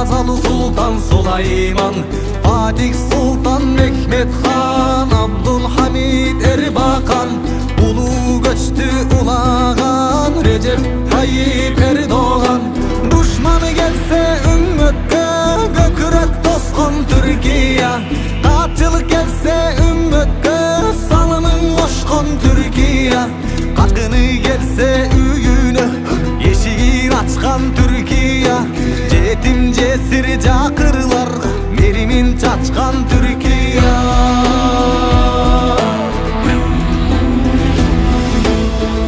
Nazalı Sultan Süleyman Fatih Sultan Mehmet Han Abdülhamid Erbakan Ulu göçtü ulağan Recep Tayyip Erdoğan Cetim cesir cakırlar Merimin çaçkan Türkiye.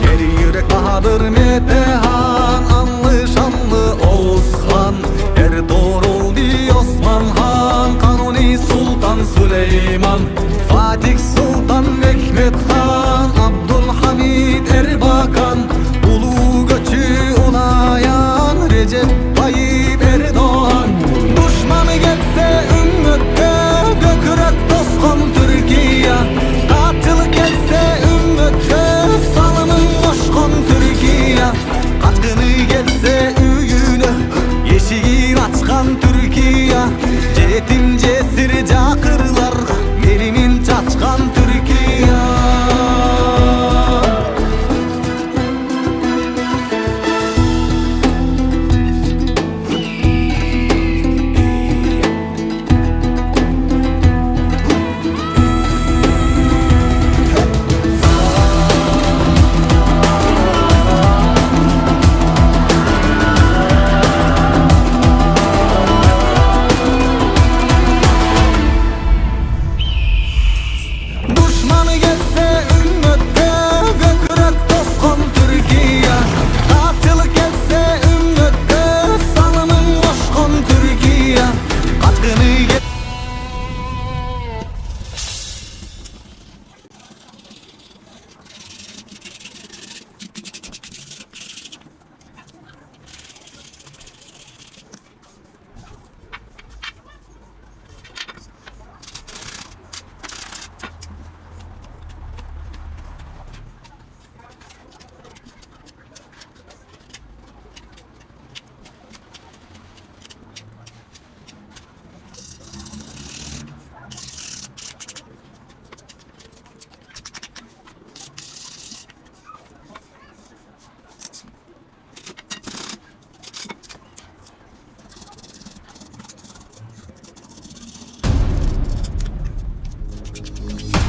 Her yürek Bahadır Metehan Anlı şanlı Oğuzhan Her doğruldu Osman Han Kanuni Sultan Süleyman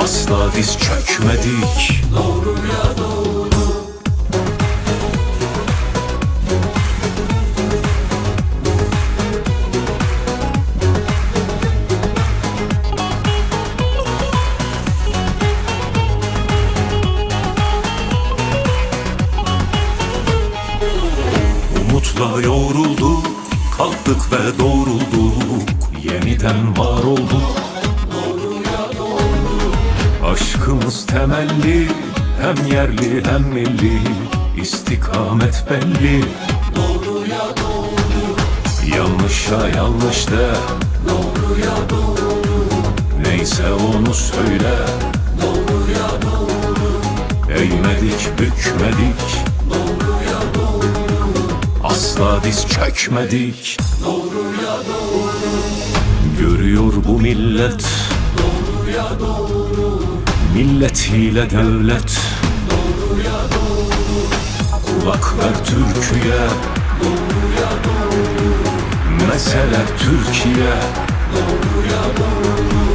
Asla diz çökmedik. Doğruya doğru Umutla yoğrulduk Kalktık ve doğrulduk. Yeniden var olduk Aşkımız temelli Hem yerli hem milli. İstikamet belli. Doğruya doğru. Yanlışa yanlış de. Doğruya doğru. Neyse onu söyle. Doğruya doğru. Eğmedik bükmedik. Doğruya doğru. Asla diz çökmedik. Doğruya doğru. Görüyor bu millet. Doğruya doğru Milletiyle devlet. Doğruya doğru kulak ver Türkiye. Doğruya doğru Mesele Türkiye. Doğruya doğru